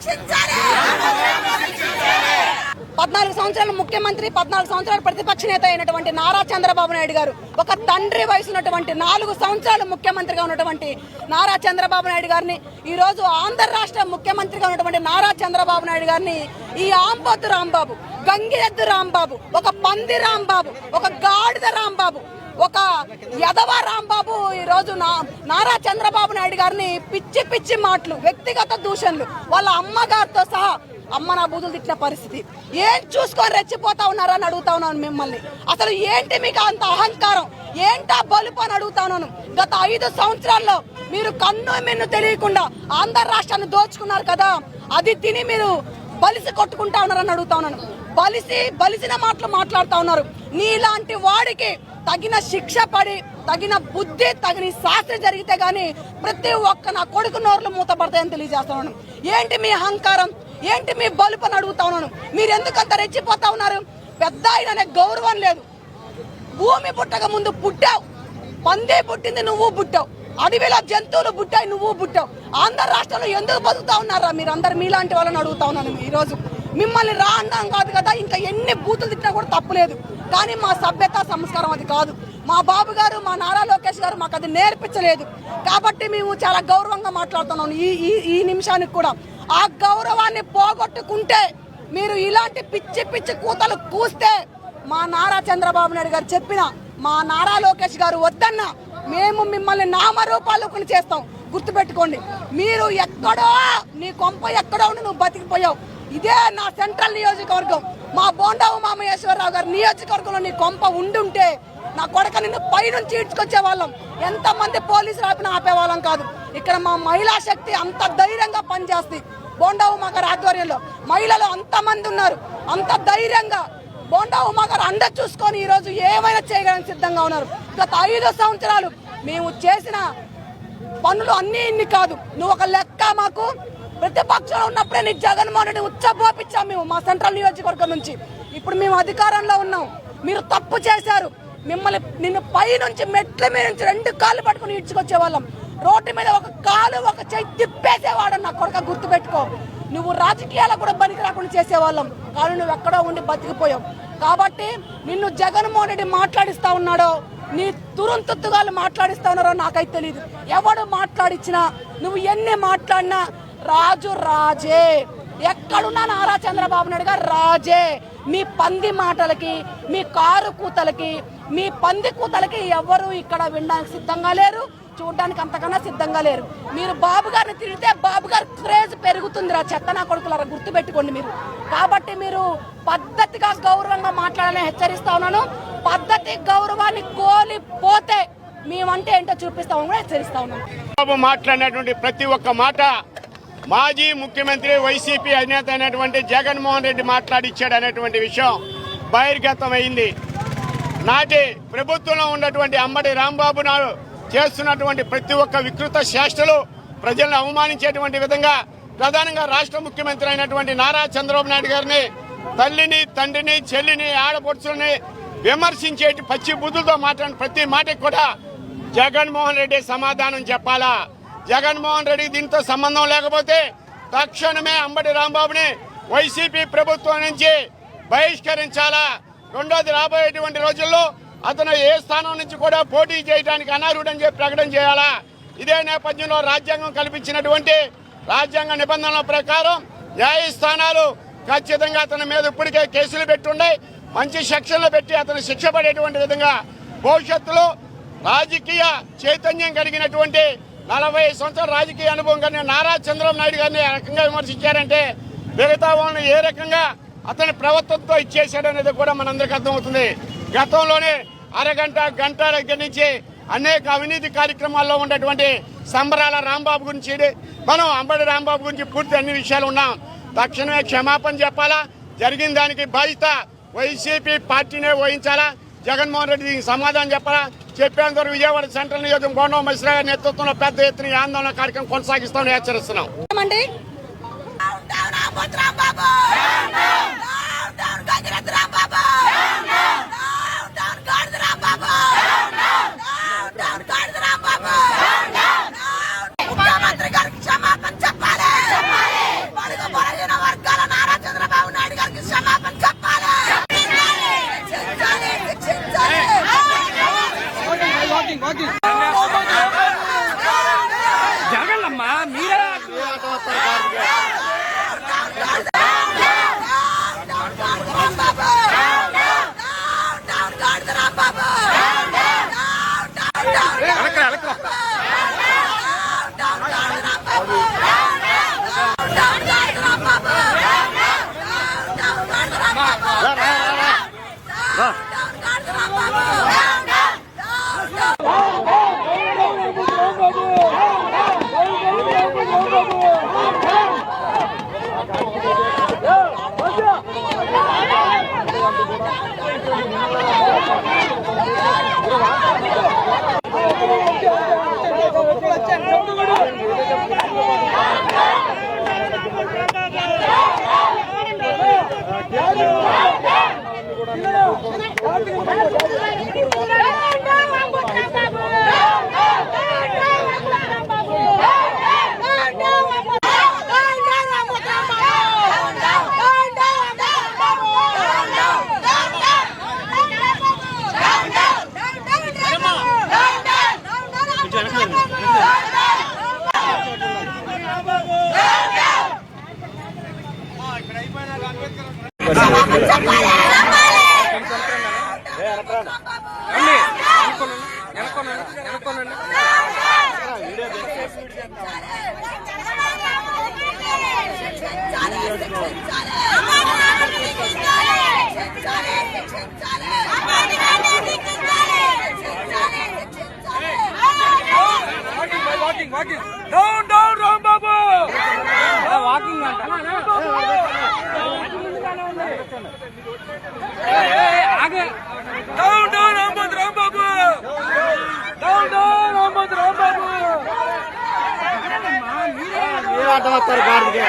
진짜래! పద్నాలుగు సంవత్సరాలు ముఖ్యమంత్రి పద్నాలుగు సంవత్సరాలు ప్రతిపక్ష నేత అయినటువంటి నారా చంద్రబాబు నాయుడు గారు ఒక తండ్రి వయసు ఉన్నటువంటి నాలుగు సంవత్సరాలు ముఖ్యమంత్రిగా ఉన్నటువంటి నారా చంద్రబాబు నాయుడు గారిని ఈ రోజు ఆంధ్ర రాష్ట్ర ముఖ్యమంత్రిగా ఉన్నటువంటి నారా చంద్రబాబు నాయుడు గారిని ఈ ఆంబోతు రాంబాబు గంగిరెద్దు రాంబాబు ఒక పంది రాంబాబు ఒక గాడిద రాంబాబు ఒక యదవ రాంబాబు ఈరోజు నా- నారా చంద్రబాబు నాయుడు గారిని పిచ్చి పిచ్చి మాటలు వ్యక్తిగత దూషణలు వాళ్ళ అమ్మగారితో సహా అమ్మ నా బూతులు తిట్టిన పరిస్థితి. ఏం చూసుకొని రెచ్చిపోతా ఉన్నారని అడుగుతా ఉన్నాను మిమ్మల్ని. అసలు ఏంటి మీకు అంత అహంకారం? ఏంటా బలుపు అని అడుగుతా ఉన్నాను. గత ఐదు సంవత్సరాల్లో మీరు కన్ను మిన్ను తెలియకుండా ఆంధ్ర రాష్ట్రాన్ని దోచుకున్నారు కదా. అది తిని మీరు బలిసి కొట్టుకుంటా ఉన్నారని అడుగుతా ఉన్నాను. బలిసి బలిసిన మాటలు మాట్లాడుతా ఉన్నారు. నీలాంటి వాడికి తగిన శిక్ష పడి తగిన బుద్ధి తగిన శాస్త్రి జరిగితే గానీ ప్రతి ఒక్క నా కొడుకు నోర్లు మూతపడతాయని తెలియజేస్తున్నాను ఏంటి మీ అహంకారం? ఏంటి మీ బలుపు అని అడుగుతా ఉన్నాను? మీరు ఎందుకంత రెచ్చిపోతా ఉన్నారు? పెద్ద ఆయన గౌరవం లేదు. భూమి పుట్టక ముందు పుట్టావు. పందే పుట్టింది నువ్వు పుట్టావు. అడవిలో జంతువులు పుట్టాయి నువ్వు పుట్టావు. ఆంధ్ర రాష్ట్రంలో ఎందుకు బతుకుతా ఉన్నారా మీరందరు? మీలాంటి వాళ్ళని అడుగుతా ఉన్నాను ఈరోజు. మిమ్మల్ని రా అన్నాం కాదు కదా ఇంకా ఎన్ని బూతులు తిట్టినా కూడా తప్పులేదు కానీ మా సభ్యత సంస్కారం అది కాదు. మా బాబు గారు మా నారా లోకేష్ గారు మాకు అది నేర్పించలేదు. కాబట్టి మేము చాలా గౌరవంగా మాట్లాడుతున్నాం. ఈ ఈ ఈ నిమిషానికి కూడా ఆ గౌరవాన్ని పోగొట్టుకుంటే మీరు ఇలాంటి పిచ్చి పిచ్చి కూతలు కూస్తే మా నారా చంద్రబాబు నాయుడు గారు చెప్పిన మా నారా లోకేష్ గారు వద్దన్న మేము మిమ్మల్ని నామరూపాలు చేస్తాం. గుర్తుపెట్టుకోండి మీరు ఎక్కడో నీ కొంప ఎక్కడో ఉండి నువ్వు బతికిపోయావు. ఇదే నా సెంట్రల్ నియోజకవర్గం. మా బోండావు మామయేశ్వరరావు గారి నియోజకవర్గంలో నీ కొంప ఉండుంటే నా కొడక నిన్ను పైనుంచి ఈడ్చుకొచ్చే వాళ్ళం ఎంతమంది పోలీసులు ఆపిన ఆపేవాళ్ళం కాదు. ఇక్కడ మా మహిళా శక్తి అంత ధైర్యంగా పనిచేస్తుంది. బోండా ఉమా ఆధ్వర్యంలో మహిళలు అంతమంది ఉన్నారు. అంత ధైర్యంగా బోండా ఉమా అండ చూసుకొని ఈరోజు ఏమైనా చేయడానికి సిద్ధంగా ఉన్నారు. గత ఐదు సంవత్సరాలు మేము చేసిన పనులు అన్నీ ఇన్ని కాదు. నువ్వు ఒక లెక్క మాకు ప్రతిపక్షంలో ఉన్నప్పుడే నీ జగన్మోహన్ రెడ్డి ఉచ్చబోపించాం మేము మా సెంట్రల్ నియోజకవర్గం నుంచి. ఇప్పుడు మేము అధికారంలో ఉన్నాం. మీరు తప్పు చేశారు. మిమ్మల్ని నిన్ను పై నుంచి మెట్ల మీద నుంచి రెండు కాళ్ళు పట్టుకుని ఈడ్చుకొచ్చే వాళ్ళం రోడ్డు మీద ఒక కాలు ఒక చెయ్యి తిప్పేసేవాడు నా కొడుక గుర్తు పెట్టుకో నువ్వు రాజకీయాలకు కూడా పనికి రాకుండా చేసేవాళ్ళం. కానీ నువ్వు ఎక్కడో ఉండి బతికిపోయావు. కాబట్టి నిన్ను జగన్మోహన్ రెడ్డి మాట్లాడిస్తా ఉన్నాడో నీ తురుంతుత్తుగాలు మాట్లాడిస్తా ఉన్నారో నాకైతే తెలియదు ఎవడు మాట్లాడిచ్చినా నువ్వు ఎన్ని మాట్లాడినా రాజు రాజే. ఎక్కడున్నా నారా చంద్రబాబు నాయుడు గారు రాజే. మీ పంది మాటలకి మీ కారు కూతలకి మీ పంది కూతలకి ఎవరు ఇక్కడ వినడానికి సిద్ధంగా లేరు? చూడడానికి అంతకన్నా సిద్ధంగా లేరు. మీరు బాబు గారిని తిడితే బాబు గారి క్రేజ్ పెరుగుతుంది రా చెత్త నా కొడుకులారా గుర్తుపెట్టుకోండి మీరు. కాబట్టి మీరు పద్ధతిగా గౌరవంగా మాట్లాడాలని హెచ్చరిస్తా ఉన్నాను. పద్ధతి గౌరవాన్ని కోల్పోతే మేమంటే ఏంటో చూపిస్తామని కూడా హెచ్చరిస్తా ఉన్నాను బాబు మాట్లాడినటువంటి ప్రతి ఒక్క మాట మాజీ ముఖ్యమంత్రి వైసీపీ అధినేత అయినటువంటి జగన్మోహన్ రెడ్డి మాట్లాడిచ్చాడు అనేటువంటి విషయం బహిర్గతమైంది. నాటి ప్రభుత్వంలో ఉన్నటువంటి అమ్మడి రాంబాబు నాయుడు చేస్తున్నటువంటి ప్రతి ఒక్క వికృత చేష్టలు ప్రజలను అవమానించేటువంటి విధంగా ప్రధానంగా రాష్ట్ర ముఖ్యమంత్రి అయినటువంటి నారా చంద్రబాబు నాయుడు గారిని తల్లిని తండ్రిని చెల్లిని ఆడపడుచుల్ని విమర్శించేటి పచ్చి బుద్ధులతో మాట్లాడిన ప్రతి మాటకి కూడా జగన్మోహన్ రెడ్డి సమాధానం చెప్పాలా? జగన్మోహన్ రెడ్డి దీంతో సంబంధం లేకపోతే తక్షణమే అంబటి రాంబాబుని వైసీపీ ప్రభుత్వం నుంచి బహిష్కరించాలా? రెండోది రాబోయేటువంటి రోజుల్లో అతను ఏ స్థానం నుంచి కూడా పోటీ చేయడానికి అనర్హుడని చెప్పి ప్రకటన చేయాలా? ఇదే నేపథ్యంలో రాజ్యాంగం కల్పించినటువంటి రాజ్యాంగ నిబంధనల ప్రకారం న్యాయస్థానాలు ఖచ్చితంగా అతని మీద ఇప్పటికే కేసులు పెట్టుండే మంచి సెక్షన్లు పెట్టి అతను శిక్ష పడేటువంటి విధంగా భవిష్యత్తులో రాజకీయ చైతన్యం కలిగినటువంటి నలభై సంవత్సరాల రాజకీయ అనుభవం కానీ నారా చంద్రబాబు నాయుడు గారిని రకంగా విమర్శించారంటే మిగతా వాళ్ళని ఏ రకంగా అతని ప్రవర్తనతో ఇచ్చేసాడనేది కూడా మనందరికీ అర్థమవుతుంది. గతంలోనే అరగంట గంట దగ్గర నుంచి అనేక అవినీతి కార్యక్రమాల్లో ఉన్నటువంటి సంబరాల రాంబాబు గురించి మనం అంబడి రాంబాబు గురించి పూర్తి అన్ని విషయాలు ఉన్నాం. తక్షణమే క్షమాపణ చెప్పాలా? జరిగిన దానికి బాధ్యత వైసీపీ పార్టీనే వహించాలా? జగన్మోహన్ రెడ్డి దీనికి సమాధానం చెప్పాలా? చెప్పేంత వరకు విజయవాడ సెంట్రల్ నియోజకవర్గం గోండం మిశ్రా గారి నేతృత్వంలో పెద్ద ఎత్తున ఈ ఆందోళన కార్యక్రమం కొనసాగిస్తామని హెచ్చరిస్తున్నాం. அழக்கிறோம் walking. Down down Rambabu walking అంట. Down down Rambabu Rambabu down down Rambabu Rambabu మీరు అడ్డం వస్తారు గాడికి